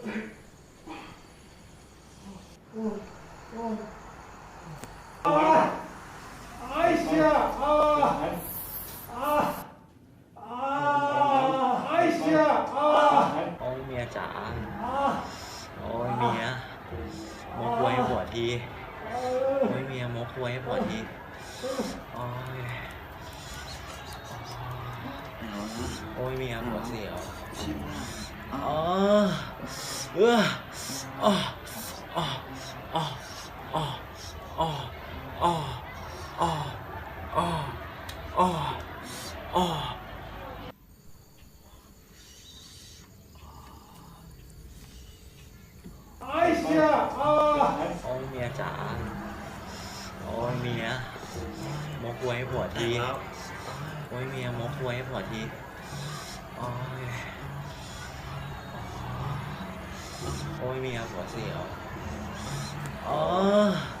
โอ้ยเมียจ๋า โอ้ยเมียมกไว้หัวที โอ้ยเมียมกไว้หัวที โอ้ย โอ้ยเมียหัวเสียว อ๋อเอออ๋ออ๋ออ๋ออ๋ออ๋ออ๋ออ๋ออ๋ออ๋ออ๋อไอ้เชี่ยอ๋อโอ้ยเมียจ๋าอ้ยเมียมกไว้หัวทีโอ้ยเมียมกไว้หัวทีโอ้ย 我们明天做实验啊哦。